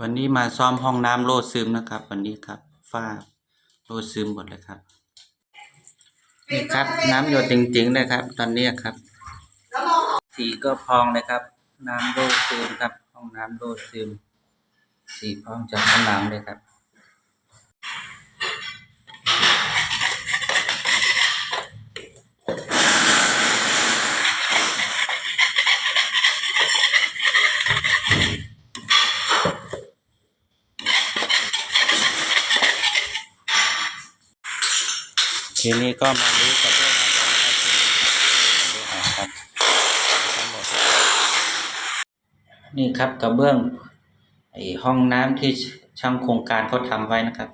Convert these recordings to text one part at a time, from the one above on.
วันนี้มาซ่อมห้องน้ำโลดซึมนะครับ วันนี้ครับฝ้าโลดซึมหมดเลยครับนี่ครับน้ำหยดจริงๆเลยครับ ตอนนี้ครับ สีก็พองเลยครับ น้ำโลดซึมครับ ห้องน้ำโลดซึม สีพองจากผนังเลยครับ ทีนี้ก็มาลื้กระเบื้องออกกันครับทีนี้กระเบื้องครับทั้งหมดนี่ครับกระเบื้องไอห้องน้ำที่ช่างโครงการเขาทำไว้นะครับ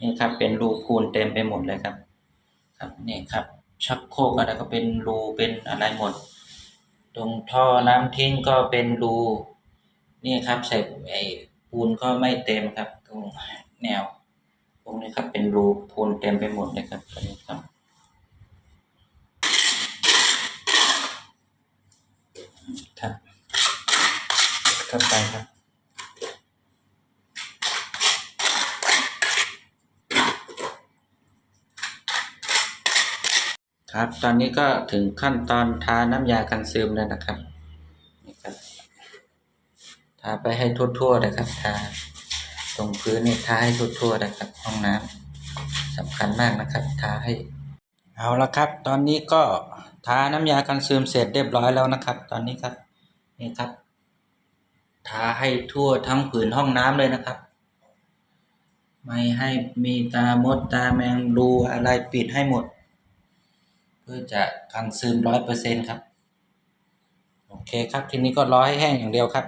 นี่ครับเป็นรูพูนเต็มไปหมดเลยครับ ครับนี่ครับ ชักโครกอะไรก็เป็นรูเป็นอะไรหมด ตรงท่อน้ำทิ้งก็เป็นรูนี่ครับใส่ไอปูนก็ไม่เต็มครับ ตรงแนว ตรงนี้ครับเป็นรูพูนเต็มไปหมดเลยครับตรงนี้ครับครับเข้าไปครับครับตอนนี้ก็ถึงขั้นตอนทาน้ำยากันซึมแล้วนะครับนี่ครับทาไปให้ทั่วๆเลยครับทา ตรงพื้นนี่ทาให้ทั่วๆนะครับ ห้องน้ำสำคัญมากนะครับทาให้ เอาละครับ ตอนนี้ก็ทาน้ำยากันซึมเสร็จเรียบร้อยแล้วนะครับ ตอนนี้ครับนี่ครับ ทาให้ทั่วทั้งผืนห้องน้ำเลยนะครับ ไม่ให้มีตามดตาแมงรูอะไรปิดให้หมด เพื่อจะกันซึมร้อยเปอร์เซ็นครับ โอเคครับ ทีนี้ก็รอให้แห้งอย่างเดียวครับ